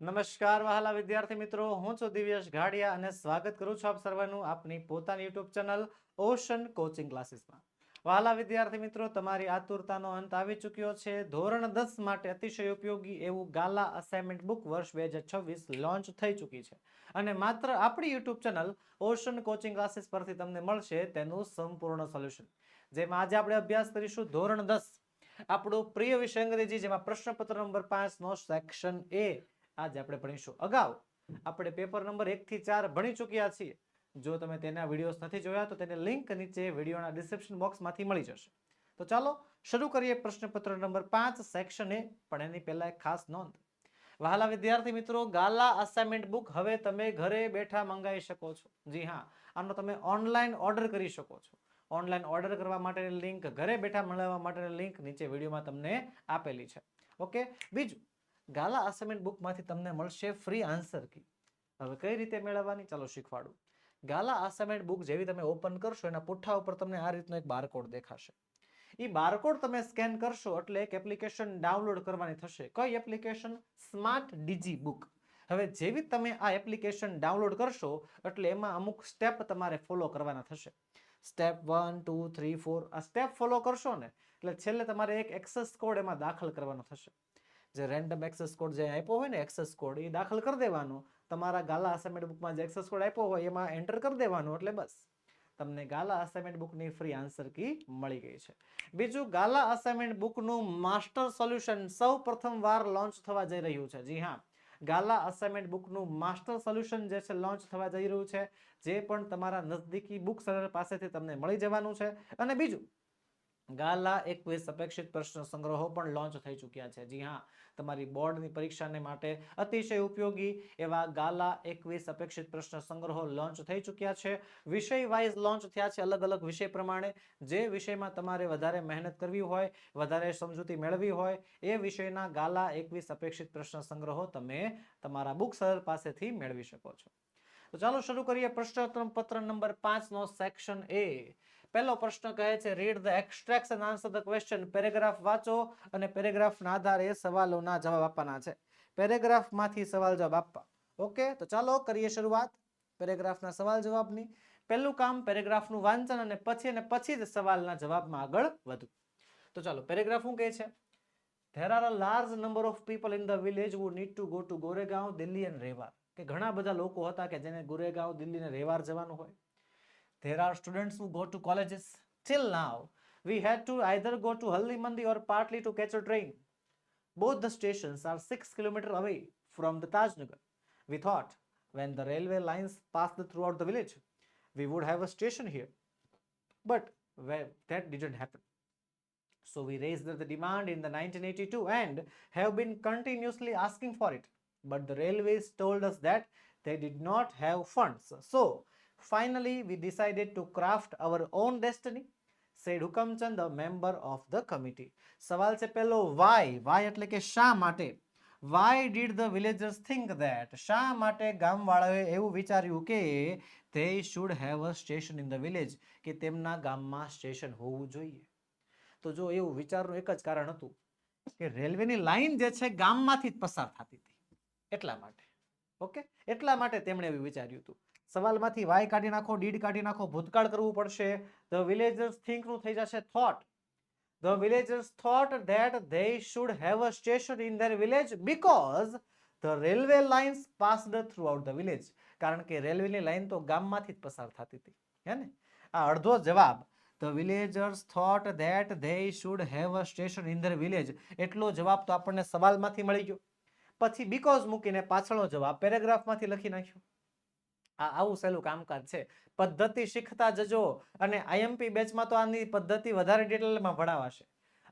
નમસ્કાર વહાલા વિદ્યાર્થી મિત્રો, હું છું દિવ્યેશ ઘાડિયા અને સ્વાગત કરું છું આપ સર્વનું આપની પોતાની યુટ્યુબ ચેનલ ઓશન કોચિંગ ક્લાસીસમાં. વહાલા વિદ્યાર્થી મિત્રો, તમારી આતુરતાનો અંત આવી ચૂક્યો છે. ધોરણ દસ માટે અતિશય ઉપયોગી એવું ગાલા અસાઇનમેન્ટ બુક વર્ષ બે હજાર છવ્વીસ લોન્ચ થઈ ચૂકી છે. અને માત્ર આપણી YouTube channel Ocean Coaching Classes પરથી તમને મળશે તેનું સંપૂર્ણ સોલ્યુશન જેમાં આજે આપણે અભ્યાસ કરીશું ધોરણ દસ. આપણો પ્રિય વિષય અંગ્રેજી, જેમાં પ્રશ્નપત્ર નંબર પાંચનો સેક્શન એ આજે આપણે ભણીશું. અગાઉ આપણે પેપર નંબર એક થી ચાર ભણી ચૂક્યા છીએ. જો તમે તેના વિડીયોઝ નથી જોયા, તો તેને લિંક નીચે વિડીયોના ડિસ્ક્રિપ્શન બોક્સમાંથી મળી જશે. તો ચાલો શરૂ કરીએ પ્રશ્નપત્ર નંબર પાંચ સેક્શન એ, પણ એની પહેલા એક ખાસ નોંધ. વહાલા વિદ્યાર્થી મિત્રો, ગાલા અસાઇનમેન્ટ બુક હવે તમે ઘરે બેઠા મંગાવી શકો છો. જી હા, આનો તમે ઓનલાઈન ઓર્ડર કરી શકો છો. ઓનલાઈન ઓર્ડર કરવા માટેની લિંક ઘરે બેઠા મળવા માટેની લિંક નીચે વિડીયોમાં તમને આપેલી છે. ઓકે, બીજું ગાલા અસાઇનમેન્ટ બુકમાંથી તમને મળશે ફ્રી આન્સર કી હવે કઈ રીતે મેળવવાની? ચાલો શીખવાડું. ગાલા અસાઇનમેન્ટ બુક જેવી તમે ઓપન કરશો, એના પુઠ્ઠા ઉપર તમને આ રીતનો એક બારકોડ દેખાશે. એ બારકોડ તમે સ્કેન કરશો એટલે એક એપ્લિકેશન ડાઉનલોડ કરવાની થશે. કઈ એપ્લિકેશન સ્માર્ટ ડીજી બુક હવે જેવી તમે આ એપ્લિકેશન ડાઉનલોડ કરશો, એટલે એમાં અમુક સ્ટેપ તમારે ફોલો કરવાના થશે. Step one two three four આ સ્ટેપ ફોલો કરશો ને, એટલે છેલ્લે તમારે એક એક્સેસ કોડ એમાં દાખલ કરવાનો થશે. જે રેન્ડમ એક્સેસ કોડ જે આપ્યો હોય ને એક્સેસ કોડ એ દાખલ કરી દેવાનો. તમારા ગાલા અસાઇનમેન્ટ બુકમાં જે એક્સેસ કોડ આપ્યો હોય, એમાં એન્ટર કરી દેવાનો એટલે બસ. તમને ગાલા અસાઇનમેન્ટ બુકની ફ્રી આન્સર કી મળી ગઈ છે. બીજું, ગાલા અસાઇનમેન્ટ બુકનું માસ્ટર સોલ્યુશન સૌ પ્રથમવાર લોન્ચ થવા જઈ રહ્યું છે. જી હા, ગાલા અસાઇનમેન્ટ બુકનું માસ્ટર સોલ્યુશન જે છે લોન્ચ થવા જઈ રહ્યું છે. જે પણ તમારા નજદીકી બુક સેલર પાસેથી તમને મળી જવાનું છે. અને બીજું ગાલા એકવીસ અપેક્ષિત પ્રશ્ન સંગ્રહો પણ લોન્ચ થઈ ચૂક્યા છે. જી હા, તમારી બોર્ડની પરીક્ષાને માટે અતિશય ઉપયોગી એવા ગાલા એકવીસ અપેક્ષિત પ્રશ્ન સંગ્રહો લોન્ચ થઈ ચૂક્યા છે. વિષય વાઇઝ લોન્ચ થયા છે અલગ અલગ વિષય પ્રમાણે. જે વિષયમાં તમારે વધારે મહેનત કરવી હોય, વધારે સમજૂતી મેળવી હોય, એ વિષયના ગાલા એકવીસ અપેક્ષિત પ્રશ્ન સંગ્રહો તમે તમારા બુક સર પાસેથી મેળવી શકો છો. તો ચાલો શરૂ કરીએ પ્રશ્ન પત્ર નંબર પાંચનો સેક્શન એ પહેલો પ્રશ્ન કહે છે read the extract and answer the question paragraph વાંચો અને પેરેગ્રાફના આધારે સવાલોના જવાબ આપવાના છે. પેરેગ્રાફમાંથી સવાલ જવાબ આપવા. ઓકે તો ચાલો કરીએ શરૂઆત પેરેગ્રાફના સવાલ જવાબની. પહેલું કામ પેરેગ્રાફનું વાંચન અને પછી અને પછી જ સવાલના જવાબમાં આગળ વધુ તો ચાલો પેરેગ્રાફ શું કહે છે? There are a large number of people in the village who need to go to Goregaon Delhi અને રેવાર કે ઘણા બધા લોકો હતા કે જેને ગોરેગાંવ દિલ્હી અને રેવાર જવાનું હોય. There are students who go to colleges till now. We had to either go to haldi mandi or partly to catch a train. Both the stations are 6 kilometer away from the tajnagar we thought when the railway lines passed throughout the village we would have a station here. But where that didn't happen. So we raised the demand in the 1982 and have been continuously asking for it. But the railways told us that they did not have funds. So Finally, we decided to craft our own destiny, said Hukamchand, a member of the committee. સવાલ છે પેલો why why એટલે કે શા માટે why did the villagers think that શા માટે ગામવાળાઓએ એવું વિચાર્યું કે they should have a station in the village કે તેમના ગામમાં સ્ટેશન હોવું જોઈએ તો જો એવું વિચારનું એક જ કારણ હતું કે રેલવેની લાઈન જે છે ગામમાંથી જ પસાર થતી હતી એટલા માટે ઓકે એટલા માટે તેમણે એવું વિચાર્યું હતું સવાલમાંથી વાય કાઢી નાખો, ડીડ કાઢી નાખો, ભૂતકાળ કરવું પડશે. ધ વિલેજર્સ થિંકનું થઈ જશે thought the villagers thought that they should have a station in their village because the railway lines passed throughout the village કારણ કે રેલવેની લાઇન તો ગામમાંથી જ પસાર થતી હતી. હે ને? આ અડધો જવાબ. The villagers thought that they should have a station in their village એટલો જવાબ તો આપણને સવાલમાંથી મળી ગયો. પછી બીકોઝ મૂકીને પાછળનો જવાબ પેરેગ્રાફમાંથી લખી નાખ્યો. આ આવું સહેલું કામકાજ છે. પદ્ધતિ શીખતા જજો અને આઈએમપી બેચમાં તો આની પદ્ધતિ વધારે ડિટેલમાં ભણાવાશે.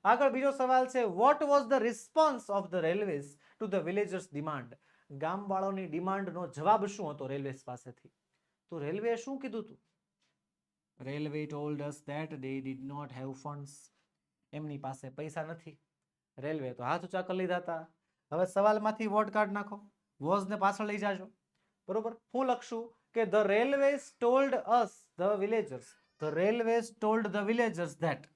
આગળ બીજો સવાલ છે what was the response of the railways to the villagers demand ગામવાળોની ડિમાન્ડનો જવાબ શું હતો રેલવેઝ પાસેથી? તો રેલવે શું કીધું હતું railway told us that they did not have funds એમની પાસે પૈસા નથી. રેલવે તો હાથ ઊંચા કરી લીધા હતા. હવે સવાલમાંથી વોટ કાર્ડ નાખો. વોઝને પાછળ લઈ જાજો. બરોબર? હું લખશું. કે the railways told us the villagers, the railways told the villagers that.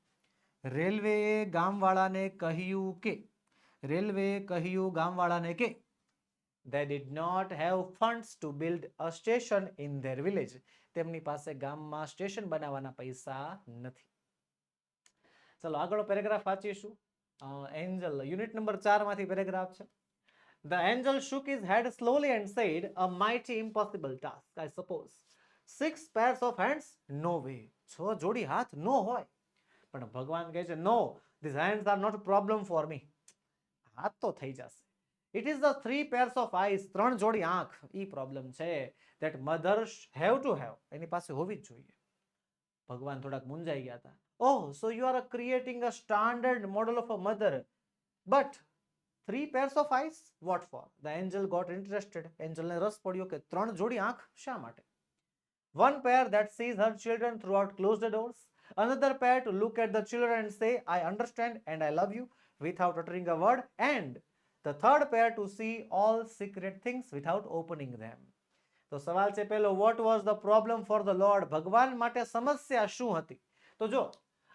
રેલવેએ ગામવાળાને કહ્યું કે, રેલવેએ કહ્યું ગામવાળાને કે they did not have funds to build a station in their village તેમની પાસે ગામમાં સ્ટેશન બનાવવાના પૈસા નથી. ચલો આગળ પેરેગ્રાફ વાંચીશું. એન્જલ યુનિટ નંબર ચારમાંથી પેરેગ્રાફ છે. The angel shook his head slowly and said, A mighty impossible task, I suppose. Six pairs of hands? No way. છ જોડી હાથ નો હોય પણ ભગવાન કહે છે નો hands are not a problem for me. હાથ તો થઈ જશે it is the three pairs of eyes ત્રણ જોડી આંખ ઈ પ્રોબ્લેમ છે that mothers have to have એની પાસે હોવી જ જોઈએ ભગવાન થોડાક મુંજાઈ ગયા હતા ઓહ so you are creating a standard model of a mother but three pairs of eyes what for the angel got interested એન્જલને રસ પડ્યો કે ત્રણ જોડી આંખ શા માટે one pair that sees her children throughout closed doors another pair to look at the children and say i understand and i love you without uttering a word and the third pair to see all secret things without opening them તો સવાલ છે પેલો what was the problem for the lord ભગવાન માટે સમસ્યા શું હતી તો જો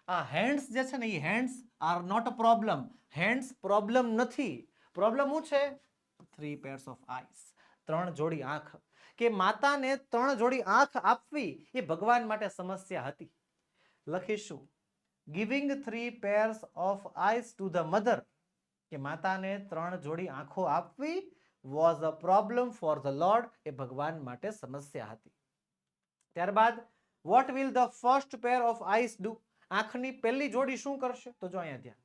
આ હેન્ડ્સ જે છે ને એ hands are not a problem hands problem નથી. પ્રોબ્લેમ શું છે? થ્રી પેર્સ ઓફ આઈસ ત્રણ જોડી આંખ. કે માતાને ત્રણ જોડી આંખ આપવી એ ભગવાન માટે સમસ્યા હતી. લખીશું. Giving three pairs of eyes to the mother કે માતાને ત્રણ જોડી આંખો આપવી was a problem for the lord એ ભગવાન માટે સમસ્યા હતી. ત્યારબાદ what will the first pair of eyes do આંખની પહેલી જોડી શું કરશે? તો જો અહીંયા ધ્યાન.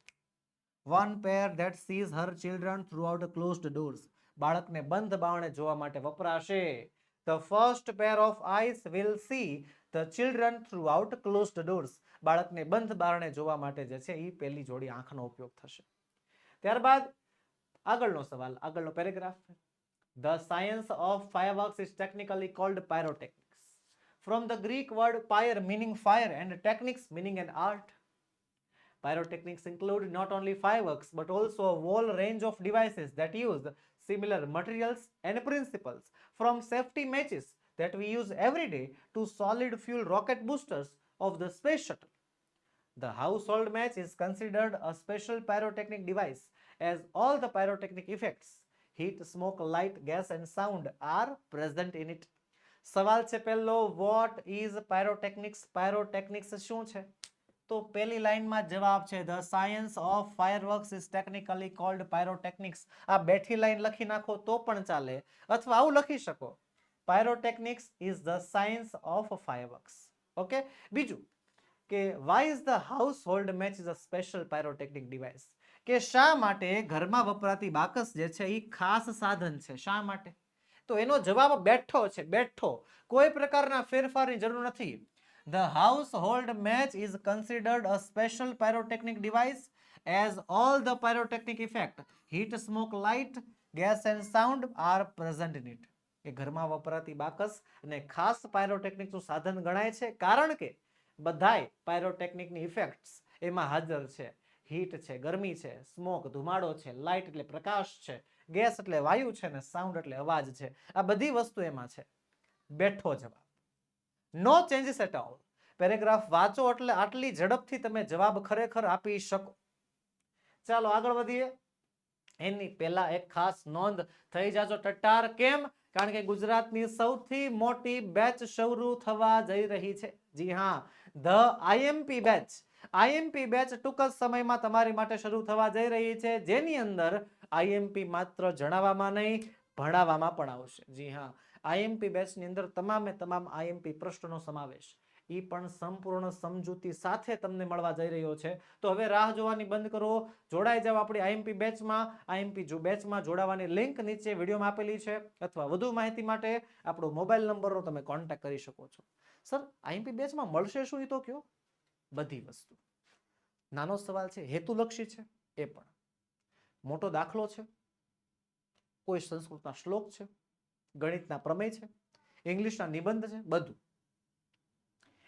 One pair that sees her children throughout closed doors બાળકને બંધ બારણે જોવા માટે વપરાશે. The first pair of eyes will see the children throughout closed doors બાળકને બંધ બારણે જોવા માટે જે છે એ પહેલી જોડી આંખનો ઉપયોગ થશે. ત્યારબાદ આગળનો સવાલ, આગળનો paragraph. The science of fireworks is technically called pyrotechnics from the greek word pyre meaning fire and techniques meaning an art. Pyrotechnics include not only fireworks but also a whole range of devices that use similar materials and principles. From safety matches that we use every day to solid fuel rocket boosters of the space shuttle. The household match is considered a special pyrotechnic device as all the pyrotechnic effects heat smoke light gas and sound are present in it સવાલ છે પહેલો what is pyrotechnics pyrotechnics શું છે? તો પહેલી લાઇનમાં જવાબ છે the science of fireworks is technically called pyrotechnics આ બેઠી લાઇન લખી નાખો તો પણ ચાલે, અથવા આવું લખી શકો. Pyrotechnics is the science of fireworks okay બીજું, કે why is the household match is a special pyrotechnic device કે શા માટે ઘરમાં વપરાતી બાકસ જે છે એ ખાસ સાધન છે, શા માટે? તો એનો જવાબ બેઠો છે, બેઠો. કોઈ પ્રકારના ફેરફારની જરૂર નથી. The household match is considered a special pyrotechnic device as all the pyrotechnic effect heat smoke light gas and sound are present in it એ ઘરમાં વપરાતી બાકસ અને ખાસ પાયરોટેકનિકનું સાધન ગણાય છે, કારણ કે બધાય પાયરોટેકનિકની ઇફેક્ટ્સ એમાં હાજર છે. હીટ છે, ગરમી છે સ્મોક ધુમાડો છે લાઇટ એટલે પ્રકાશ છે. ગેસ એટલે વાયુ છે ને સાઉન્ડ એટલે અવાજ છે. આ બધી વસ્તુ એમાં છે. બેઠો જવાબ. No changes at all paragraph વાંચો એટલે આટલી ઝડપથી તમે જવાબ ખરેખર આપી શકો. ચાલો આગળ વધીએ. એની પહેલા એક ખાસ નોંધ થઈ જાજો ટટાર કેમ? કારણ કે ગુજરાતની સૌથી મોટી બેચ શરૂ થવા જઈ રહી છે. જી હા the IMP batch IMP batch ટૂંક જ સમયમાં તમારી માટે શરૂ થવા જઈ રહી છે. જેની અંદર આઈએમપી માત્ર જણાવવામાં નહીં, ભણાવવામાં પણ આવશે. જી હા. આઈએમપી બેચની અંદર તમામે તમામ આઈએમપી પ્રશ્નોનો સમાવેશ. એ પણ સંપૂર્ણ સમજૂતી સાથે તમને મળવા જઈ રહ્યો છે. તો હવે રાહ જોવાની બંધ કરો. જોડાઈ જાવ આપણી આઈએમપી બેચમાં. આઈએમપી જો બેચમાં જોડાવાની લિંક નીચે વિડીયોમાં આપેલી છે. અથવા વધુ માહિતી માટે આપણો મોબાઈલ નંબરનો તમે કોન્ટેક્ટ કરી શકો છો. સર આઈએમપી બેચમાં મળશે શું એ તો કયો? બધી વસ્તુ. નાનો સવાલ છે, હેતુલક્ષી છે? એ પણ. મોટો દાખલો છે. કોઈ સંસ્કૃતના શ્લોક છે. ગણિતના પ્રમેય છે. ઇંગ્લિશના નિબંધ છે. બધું.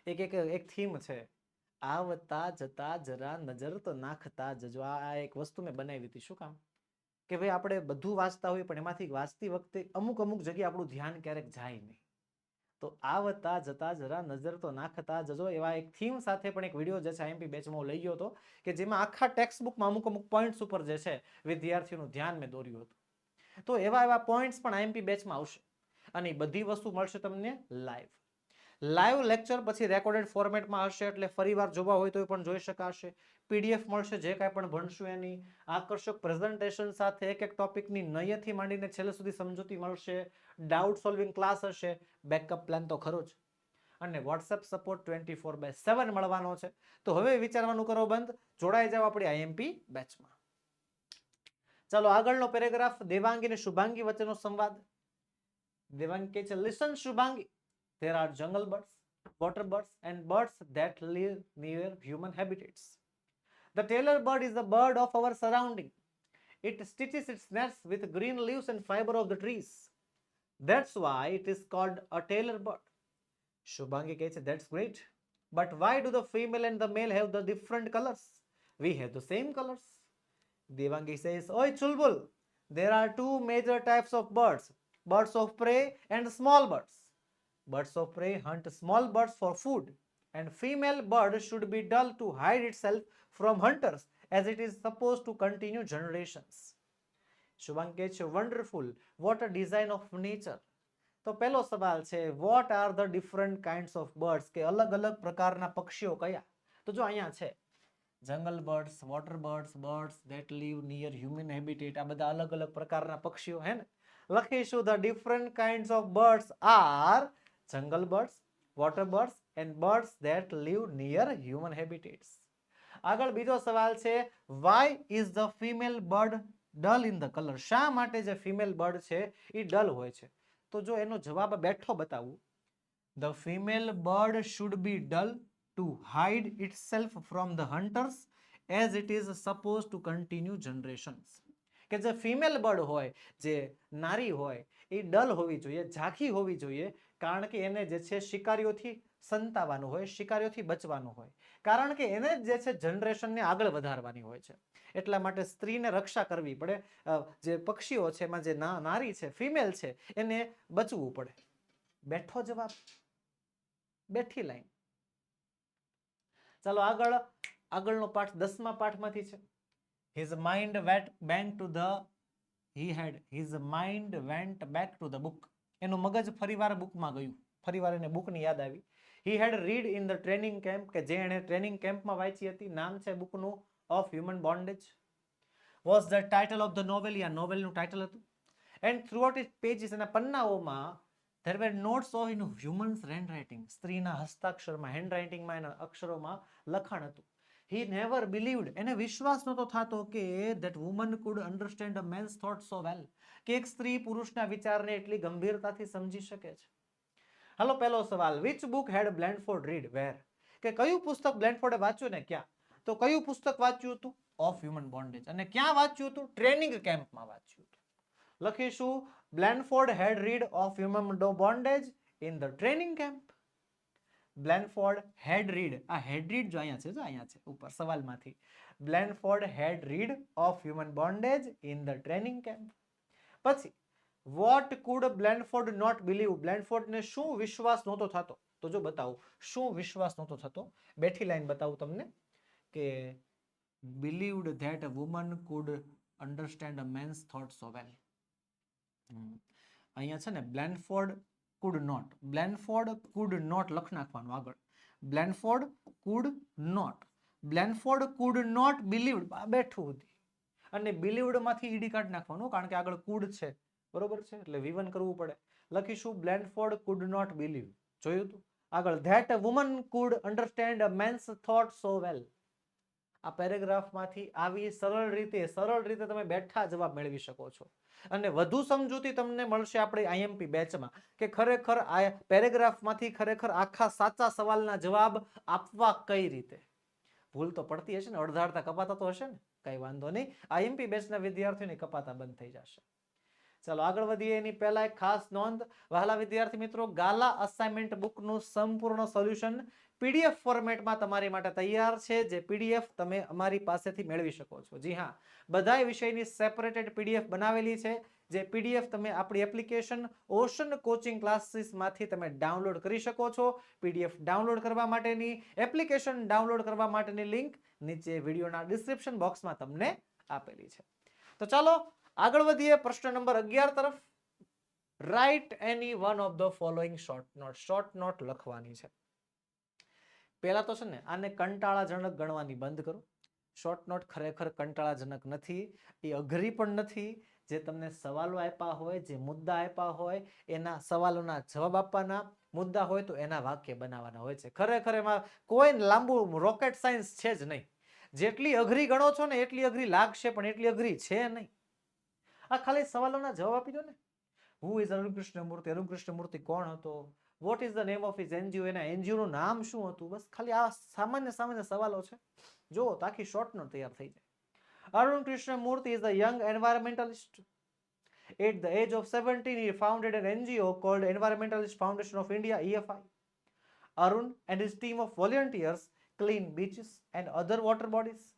એક એક એક થીમ છે. આવતા જતા જરા નજર તો નાખતા જજો. આ એક વસ્તુ મેં બનાવી હતી. શું કામ? કે ભાઈ આપણે બધું વાંચતા હોઈએ, પણ એમાંથી વાંચતી વખતે અમુક અમુક જગ્યાએ આપણું ધ્યાન ક્યારેક જાય નહીં. તો આવતા જતા જરા નજર તો નાખતા જજો એવા એક થીમ સાથે પણ એક વીડિયો જે છે આઈએમપી બેચમાં લઈ ગયો હતો, કે જેમાં આખા ટેક્સ્ટ બુકમાં અમુક અમુક પોઈન્ટ્સ ઉપર જે છે, વિદ્યાર્થીઓનું ધ્યાન મેં દોર્યું હતું. તો એવા એવા પોઈન્ટ્સ પણ આઈએમપી બેચમાં આવશે. અને બધી વસ્તુ મળશે તમને લાઈવ લાઈવ લેક્ચર પછી રેકોર્ડેડ ફોર્મેટમાં હશે, એટલે ફરીવાર જોવા હોય તો પણ જોઈ શકાશે. પીડીએફ મળશે જે કાંઈ પણ ભણશું એની. આકર્ષક પ્રેઝન્ટેશન સાથે એક એક ટોપિકની નયથી માંડીને છેલ્લે સુધી સમજૂતી મળશે. ડાઉટ સોલ્વિંગ ક્લાસ હશે. બેકઅપ પ્લાન તો ખરો જ. અને WhatsApp support twenty four by seven મળવાનો છે. તો હવે વિચારવાનું કરો બંધ. જોડાઈ જાવ આપણી આઈએમપી બેચમાં ચાલો આગળનો પેરેગ્રાફ દેવાંગી અને શુભાંગી વચ્ચેનો સંવાદ. દેવાંગી કહે છે listen Shubhangi. There are jungle birds, water birds and birds that live near human habitats. The tailor bird is the bird of our surrounding. It stitches its nests with green leaves and fiber of the trees. That's why it is called a tailor bird. Shubhangi says, that's great. But why do the female and the male have the different colors? We have the same colors. Devangi says, Oi Chulbul, there are two major types of birds, birds of prey and small birds. Birds of prey hunt small birds for food, and female bird should be dull to hide itself from hunters, as it is supposed to continue generations. શુભાંકે છે wonderful what a design of nature તો પહેલો સવાલ છે what are the different kinds of birds કે અલગ અલગ પ્રકારના પક્ષીઓ કયા તો જો અહીંયા છે jungle birds water birds birds that live near human habitat આ બધા અલગ અલગ પ્રકારના પક્ષીઓ હે ને લખીશું the different kinds of birds are jungle birds, water birds and birds that live near human habitats. આગળ બીજો સવાલ છે why is the female bird dull in the colour શા માટે જે ફિમેલ બર્ડ છે એ ડલ હોય છે? તો જો એનો જવાબ બેઠો બતાવું. The female bird should be dull to hide itself from the hunters as it is suppose to continue generations કે જે ફિમેલ બર્ડ હોય, જે નારી હોય એ ડલ હોવી જોઈએ, ઝાંખી હોવી જોઈએ કારણ કે એને જે છે શિકારીઓથી સંતાવાનું હોય, શિકારીઓથી બચવાનું હોય. કારણ કે એને જ છે જનરેશનને આગળ વધારવાની હોય છે. એટલા માટે સ્ત્રીને રક્ષા કરવી પડે. જે પક્ષીઓ છે, એમાં જે નારી છે, ફિમેલ છે, એને બચવું પડે. બેઠો જવાબ. બેઠી લાઈન. ચાલો આગળ, આગળનો પાઠ દસમા પાઠમાંથી છે. His mind went back to the he had his mind went back to the book એનું મગજ ફરીવાર બુકમાં ગયું. ફરીવાર એને બુકની યાદ આવી. He had read in the training camp કે જે એણે ટ્રેનિંગ કેમ્પમાં વાંચી હતી, નામ છે બુકનું of human bondage was the title of the novel યા નોવેલનું ટાઇટલ હતું. And throughout it pages એના પન્નાઓમાં there were notes of in humans handwriting સ્ત્રીના હસ્તાક્ષરમાં હેન્ડ રાઇટિંગમાં એના અક્ષરોમાં લખાણ હતું. હી નેવર બિલીવડ એને વિશ્વાસ નહોતો થતો કે that woman could understand a man's thought so well કે એક સ્ત્રી પુરુષના વિચારને એટલી ગંભીરતાથી સમજી શકે છે? હાલો, પહેલો સવાલ. Which book had Blandford read where. કે કયું પુસ્તક બ્લેન્ડફોર્ડે વાંચ્યું ને ક્યાં? તો કયું પુસ્તક વાંચ્યું હતું? ઓફ હ્યુમન બોન્ડેજ અને ક્યાં વાંચ્યું હતું? ટ્રેનિંગ કેમ્પમાં વાંચ્યું હતું. લખીશું. Blandford had read of human bondage in the training camp Blandford had read આ હેડ રીડ જો અહીંયા છે, જો અહીંયા છે, ઉપર, સવાલમાંથી. Blandford had read of human bondage in the training camp પછી what could Blandford not believe બ્લેન્ડફોર્ડને શું વિશ્વાસ નહોતો થતો? તો જો બતાવું, શું વિશ્વાસ નહોતો થતો? બેઠી લાઈન બતાવું તમને કે believed that woman could understand a man's thought so well અહીંયા છે ને Blandford could not Blandford could not લખ નાખવાનું આગળ. Blandford could not Blandford could not believed બેઠું હતી અને believed માંથી ઈડી કાઢ નાખવાનું કારણ કે આગળ કુડ છે. બરોબર છે? એટલે વિવન કરવું પડે. લખીશું બ્લેન્ડફોર્ડ કુડ નોટ બિલીવ જોયું હતું આગળ that woman could understand man's thought so well આ પેરેગ્રાફમાંથી આવી સરળ રીતે સરળ રીતે તમે બેઠા જવાબ મેળવી શકો છો. અને વધુ સમજૂતી તમને મળશે આપણે આઈએમપી બેચમાં કે ખરેખર આ પેરેગ્રાફમાંથી ખરેખર આખા સાચા સવાલના જવાબ આપવા કઈ રીતે? ભૂલ તો પડતી હશે ને? અડધા અડધા કપાતા તો હશે ને? કઈ વાંધો નહીં. આઈએમપી બેચના વિદ્યાર્થીઓને કપાતા બંધ થઈ જશે. ચાલો આગળ વધીએ. એની પહેલા એક ખાસ નોંધ. વહાલા વિદ્યાર્થી મિત્રો, ગાલા અસાઇનમેન્ટ બુકનું સંપૂર્ણ સોલ્યુશન પીડીએફ ફોર્મેટમાં તમારી માટે તૈયાર છે, જે પીડીએફ તમે અમારી પાસેથી મેળવી શકો છો. જી હા. બધાય વિષયની સેપરેટેડ પીડીએફ બનાવેલી છે. જે પીડીએફ તમે આપણી એપ્લિકેશન ઓશન કોચિંગ ક્લાસીસમાંથી તમે ડાઉનલોડ કરી શકો છો. પીડીએફ ડાઉનલોડ કરવા માટેની એપ્લિકેશન ડાઉનલોડ કરવા માટેની લિંક નીચે વિડીયોના ડિસ્ક્રિપ્શન બોક્સમાં તમને આપેલી છે. તો ચાલો, આગળ વધીએ પ્રશ્ન નંબર અગિયાર તરફ. Write any one of the following short note short note લખવાની છે. પહેલા તો છે ને, આને કંટાળાજનક ગણવાની બંધ કરો. શોર્ટ નોટ ખરેખર કંટાળાજનક નથી. એ અઘરી પણ નથી. જે તમને સવાલો આપ્યા હોય, જે મુદ્દા આપ્યા હોય, એના સવાલોના જવાબ આપવાના મુદ્દા હોય તો એના વાક્ય બનાવવાના હોય છે. ખરેખર એમાં કોઈ લાંબુ રોકેટ સાયન્સ છે જ નહીં. જેટલી અઘરી ગણો છો ને એટલી અઘરી લાગશે, પણ એટલી અઘરી છે નહીં. આ ખાલી સવાલોના જવાબ આપી દો ને. હુ ઇઝ અરુણકૃષ્ણ મૂર્તિ અરુણકૃષ્ણ મૂર્તિ કોણ હતો what is the name of is NGO એના એનજીઓનું નામ શું હતું? બસ ખાલી આ સામાન્ય સામાન્ય સવાલો છે. જો તો આખી શોર્ટ નોટ તૈયાર થઈ જાય. Arun Krishnamurthy is a young environmentalist. At the age of 17, he founded an NGO called Environmentalist Foundation of India EFI. Arun and his team of volunteers clean beaches and other water bodies,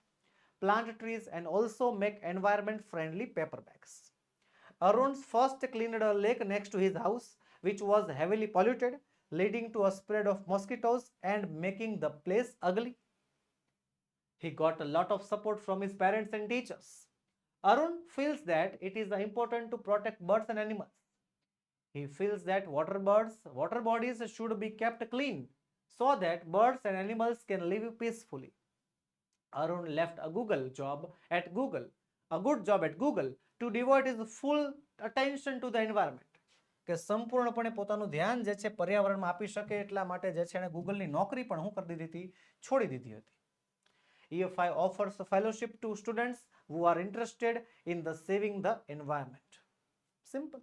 plant trees, and also make environment friendly paper bags. Arun's first cleaned a lake next to his house, which was heavily polluted, leading to a spread of mosquitoes and making the place ugly. He got a lot of support from his parents and teachers. Arun feels that it is important to protect birds and animals. He feels that water birds, water bodies should be kept clean so that birds and animals can live peacefully. Arun left a Google job at Google, a good job at Google, to devote his full attention to the environment. કે સંપૂર્ણપણે પોતાનું ધ્યાન જે છે પર્યાવરણમાં આપી શકે એટલા માટે જે છે એણે ગૂગલની નોકરી પણ હું કરી દીધી હતી છોડી દીધી હતી EFI offers fellowship to students who are interested in the saving the environment. Simple.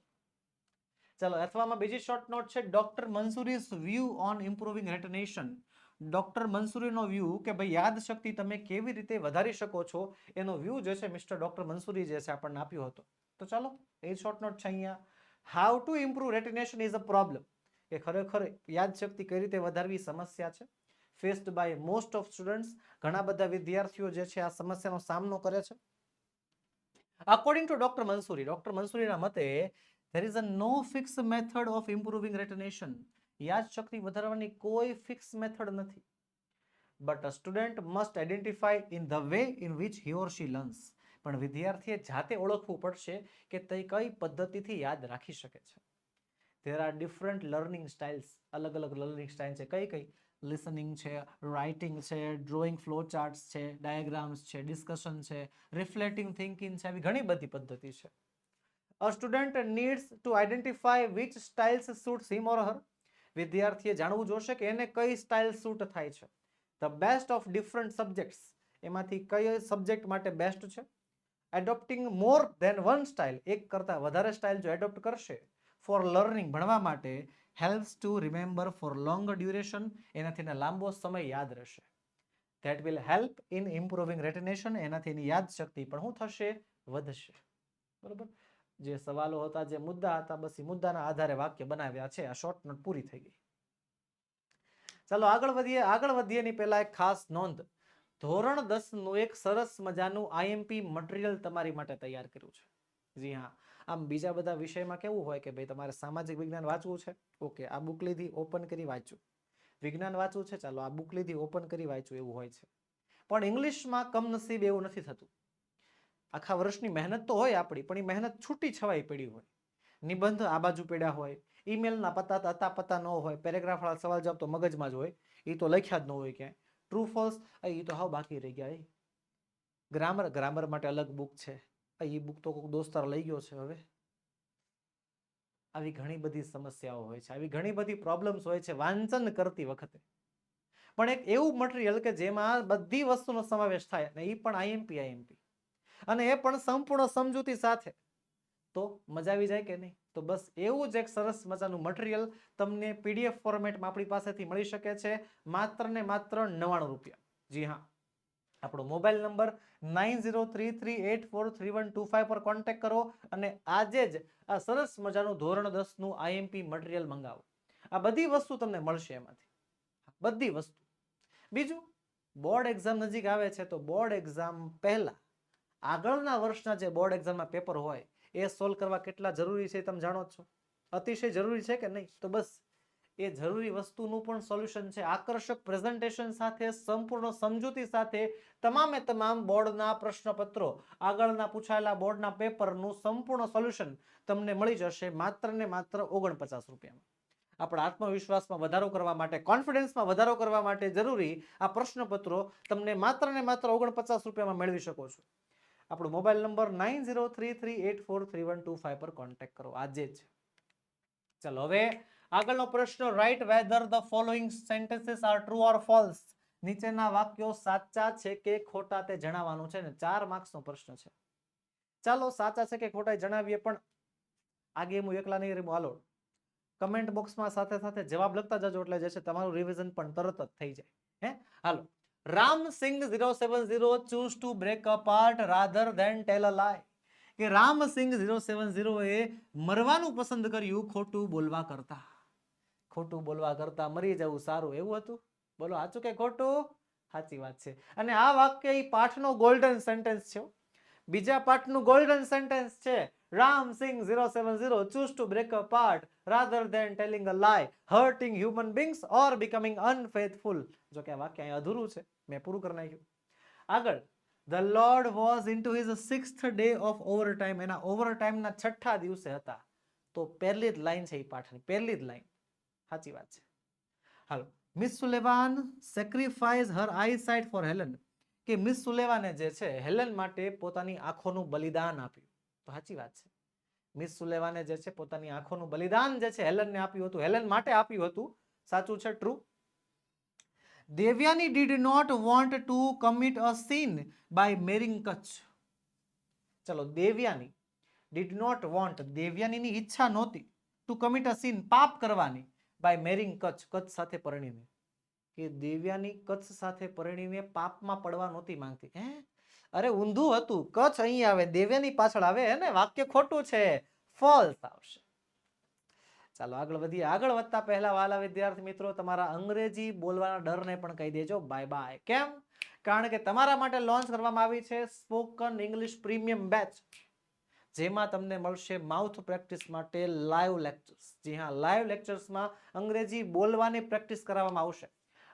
ચલો, અથવામાં બીજી શોર્ટ નોટ છે. Doctor Mansoori's view on improving retention doctor મંસૂરીનો view કે ભાઈ યાદશક્તિ તમે કેવી રીતે વધારી શકો છો, એનો વ્યૂ જે છે મિસ્ટર ડોક્ટર મંસૂરી જે છે આપણને આપ્યો હતો. તો ચાલો, એ શોર્ટ નોટ છે અહીંયા. How to improve retention is a problem કે ખરેખર યાદશક્તિ કઈ રીતે વધારવી સમસ્યા છે? Faced by most of students ઘણા બધા વિદ્યાર્થીઓ જે છે આ સમસ્યાનો સામનો કરે છે. According to doctor Mansuri doctor મંસૂરીના મતે there is a no fix method of improving retention. યાદશક્તિ વધારવાની કોઈ ફિક્સ મેથડ નથી. But a student must identify in the way in which he or she learns પણ વિદ્યાર્થીએ જાતે ઓળખવું પડશે કે તે કઈ પદ્ધતિથી યાદ રાખી શકે છે. There are different learning styles અલગ અલગ લર્નિંગ સ્ટાઇલ છે. કઈ કઈ? લિસનિંગ છે રાઇટિંગ છે ડ્રોઈંગ ફ્લો ચાર્ટ્સ છે ડાયાગ્રામ્સ છે ડિસ્કશન છે રિફ્લેક્ટિંગ થિંકિંગ છે આવી ઘણી બધી પદ્ધતિ છે. A student needs to identify which styles suits him or her વિદ્યાર્થીએ જાણવું જોશે કે એને કઈ સ્ટાઇલ સૂટ થાય છે. The best of different subjects એમાંથી કઈ સબ્જેક્ટ માટે બેસ્ટ છે? Adopting more than one style એક કરતાં વધારે સ્ટાઇલ જો એડોપ્ટ કરશે ફોર લર્નિંગ ભણવા માટે helps to remember for long duration એનાથી એને લાંબો સમય યાદ રહેશે. That will help in improving retention એનાથી એની યાદશક્તિ પણ શું થશે? વધશે. બરોબર? જે સવાલો હતા, જે મુદ્દા હતા, બસ એ મુદ્દાના આધારે વાક્ય બનાવ્યા છે. આ શોર્ટ નોટ પૂરી થઈ ગઈ. ચાલો આગળ વધીએ. આગળ વધીએ ની પહેલા એક ખાસ નોંધ. ધોરણ દસનું એક સરસ મજાનું આઈએમપી મટીરિયલ તમારી માટે તૈયાર કર્યું છે. જી હા. આમ બીજા બધા વિષયમાં કેવું હોય કે ભાઈ તમારે સામાજિક વિજ્ઞાન વાંચવું છે? ઓકે, આ બુક લીધી ઓપન કરી વાંચ્યું. વિજ્ઞાન વાંચવું છે? ચાલો, આ બુક લીધી ઓપન કરી વાંચ્યું, એવું હોય છે. પણ ઇંગ્લિશમાં કમનસીબ એવું નથી થતું. આખા વર્ષની મહેનત તો હોય આપણી, પણ એ મહેનત છૂટી છવાઈ પડી હોય. નિબંધ આ બાજુ પડ્યા હોય, ઈમેલના પતા અતા પતા ન હોય પેરેગ્રાફ વાળા સવાલ જવાબ તો મગજમાં જ હોય એ તો લખ્યા જ ન હોય ક્યાંય. ટ્રુ ફોલ્સ એ તો હાવ બાકી રહી ગયા ગ્રામર ગ્રામર માટે અલગ બુક છે. એ બુક તો કોઈક દોસ્તાર લઈ ગયો છે હવે. આવી ઘણી બધી સમસ્યાઓ હોય છે. આવી ઘણી બધી પ્રોબ્લેમ્સ હોય છે વાંચન કરતી વખતે. પણ એક એવું મટીરિયલ કે જેમાં બધી વસ્તુનો સમાવેશ થાય અને એ પણ આઈએમપી આઈએમપી અને એ પણ સંપૂર્ણ સમજૂતી સાથે. તો મજા આવી જાય કે નહીં? તો બસ એવું જ એક સરસ મજાનું મટીરિયલ તમને પીડીએફ ફોર્મેટમાં આપણી પાસેથી મળી શકે છે. માત્ર ને માત્ર નવ્વાણું રૂપિયા. જી હા. આપણો mobile number nine zero three three eight four three one two five પર કોન્ટેક્ટ કરો અને આજે જ આ સરસ મજાનું ધોરણ દસનું આઈએમપી મટીરિયલ મંગાવો. આ બધી વસ્તુ તમને મળશે એમાંથી. બધી વસ્તુ. બીજું, બોર્ડ એક્ઝામ નજીક આવે છે તો બોર્ડ એક્ઝામ પહેલાં, આગળના વર્ષના જે બોર્ડ એક્ઝામના પેપર હોય, એ સોલ્વ કરવા કેટલા જરૂરી છે તમે જાણો છો. અતિશય જરૂરી છે કે નહીં? તો બસ એ જરૂરી વસ્તુનું પણ સોલ્યુશન છે. આકર્ષક પ્રેઝન્ટેશન સાથે, સંપૂર્ણ સમજૂતી સાથે તમામે તમામ બોર્ડના પ્રશ્નપત્રો, આગળના પૂછાયેલા બોર્ડના પેપરનું સંપૂર્ણ સોલ્યુશન તમને મળી જશે માત્ર ને માત્ર ઓગણપચાસ રૂપિયામાં. આપણા આત્મવિશ્વાસમાં વધારો કરવા માટે કોન્ફિડન્સમાં વધારો કરવા માટે જરૂરી આ પ્રશ્નપત્રો તમને માત્ર ને માત્ર ઓગણપચાસ રૂપિયામાં મેળવી શકો છો. આપણો mobile number nine zero three three eight four three one two five પર કોન્ટેક્ટ કરો. આજે જ. ચાલો હવે આગળનો પ્રશ્ન right whether the following sentences are true or false નીચેના વાક્યો સાચા છે કે ખોટા તે જણાવવાનું છે ને, ચાર માર્ક્સનો પ્રશ્ન છે. ચાલો સાચા છે કે ખોટા જણાવીએ, પણ આગે હું એકલા નહીં રહી હાલો. કમેન્ટ બોક્સમાં સાથે સાથે જવાબ લખતા જજો, એટલે જે છે તમારું રિવિઝન પણ તરત જ થઈ જાય. હે? હાલો. Ram Singh zero seven zero choose to break apart rather than tell a lie કે Ram Singh zero seven zero એ મરવાનું પસંદ કર્યું, ખોટું બોલવા કરતા. ખોટું બોલવા કરતા મરી જવું સારું, એવું હતું? બોલો, સાચું કે ખોટું? સાચી વાત છે. અને આ વાક્ય એ પાઠનો ગોલ્ડન સેન્ટેન્સ છે બીજા પાઠનું ગોલ્ડન સેન્ટેન્સ છે, Ram Singh zero seven zero choose to break a part rather than telling a lie hurting human beings or becoming unfaithful જો કે આ વાક્ય અહીં અધૂરું છે. મેં પૂરું કરી નાખ્યું. આગળ the lord was into his sixth day of over time એના ઓવર ટાઈમના છઠ્ઠા દિવસે હતા. તો પહેલી જ લાઈન છે એ પાઠની, પહેલી જ લાઈન સાચી વાત છે. હાલો miss Sullivan sacrifice her eyesight for Helen કે મિસ સુલેવાને જે છે હેલન માટે પોતાની આંખોનું બલિદાન આપ્યું. તો સાચી વાત છે. મિસ સુલેવાને જે છે, પોતાની આંખોનું બલિદાન જે છે હેલનને આપ્યું હતું. હેલન માટે આપ્યું હતું. સાચું છે true Devyani did not want to commit a sin by marrying Kach ચલો દેવ્યાની ડીડ નોટ વોન્ટ દેવ્યાનીની ઈચ્છા નહોતી ટુ કમિટ અ સીન પાપ કરવાની. બાય મેરિંગ કચ્છ કચ્છ સાથે પરણીને. કે દેવ્યાની કચ્છ સાથે પરણીને પાપમાં પડવા નહોતી માંગતી. હે? અરે, ઊંધું હતું. કચ્છ અહીં આવે, દેવ્યાની પાછળ આવે, હે ને? વાક્ય ખોટું છે. ફોલ્સ આવશે. ચાલો, આગળ વધીએ. આગળ વધતા પહેલા વાલા વિદ્યાર્થી મિત્રો, તમારા અંગ્રેજી બોલવાના ડરને પણ કહી દેજો. બાય બાય કેમ? કારણ કે તમારા માટે લોન્ચ કરવામાં આવી છે સ્પોકન ઇંગ્લિશ પ્રીમિયમ બેચ જેમાં તમને મળશે માઉથ પ્રેક્ટિસ માટે લાઈવ લેક્ચર્સ. જી હા, લાઈવ લેક્ચર્સમાં અંગ્રેજી બોલવાની પ્રેક્ટિસ કરાવવામાં આવશે.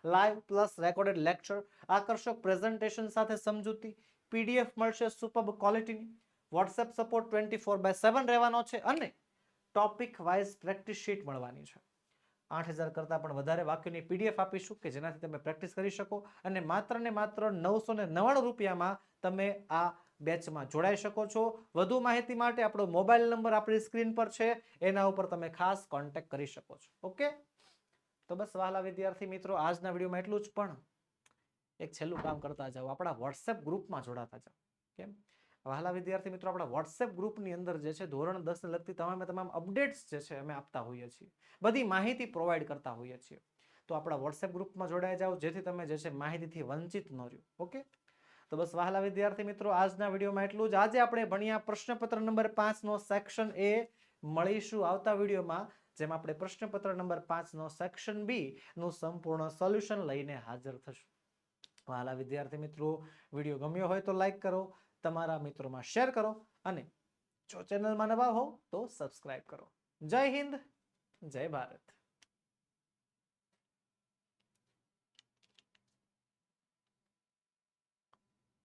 લાઈવ પ્લસ રેકોર્ડેડ લેક્ચર, આકર્ષક પ્રેઝન્ટેશન સાથે સમજૂતી, પીડીએફ મળશે super ક્વોલિટીની, WhatsApp support twenty four by seven રહેવાનો છે અને ટોપિક વાઇઝ પ્રેક્ટિસ શીટ મળવાની છે. આઠ હજાર કરતાં પણ વધારે વાક્યોની પીડીએફ આપીશું કે જેનાથી તમે પ્રેક્ટિસ કરી શકો અને માત્ર ને માત્ર નવસો ને નવ્વાણું રૂપિયામાં તમે આ બેચમાં જોડાઈ શકો છો. વધુ માહિતી માટે આપણો મોબાઈલ નંબર આપણી સ્ક્રીન પર છે. એના ઉપર તમે ખાસ કોન્ટેક્ટ કરી શકો છો. ઓકે? તો બસ વહાલા વિદ્યાર્થી મિત્રો, આજના વિડીયોમાં એટલું જ પણ. એક છેલ્લું કામ કરતા જાઓ. આપણા વોટ્સએપ ગ્રુપમાં જોડાતા જાઓ. કેમ? વહાલા વિદ્યાર્થી મિત્રો, આપણા વોટ્સએપ ગ્રુપની અંદર જે છે, ધોરણ દસને લગતી તમામે તમામ અપડેટ્સ જે છે, અમે આપતા હોઈએ છીએ. બધી માહિતી પ્રોવાઈડ કરતા હોઈએ છીએ. તો આપણા વોટ્સએપ ગ્રુપમાં જોડાઈ જાઓ, જેથી તમે જે છે, માહિતીથી વંચિત ન રહ્યો. ઓકે? તો બસ વહાલા વિદ્યાર્થી મિત્રો, આજના વિડીયોમાં એટલું જ. આજે આપણે ભણ્યા પ્રશ્નપત્ર નંબર પાંચનો સેક્શન એ મળીશું આવતા વિડીયોમાં, જેમાં આપણે પ્રશ્નપત્ર નંબર પાંચનો સેક્શન બી નું સંપૂર્ણ સોલ્યુશન લઈને હાજર થશું. વહાલા વિદ્યાર્થી મિત્રો, વીડિયો ગમ્યો હોય તો લાઈક કરો, તમારા મિત્રોમાં શેર કરો, અને જો ચેનલમાં નવા હો તો સબસ્ક્રાઈબ કરો. જય હિન્દ, જય ભારત.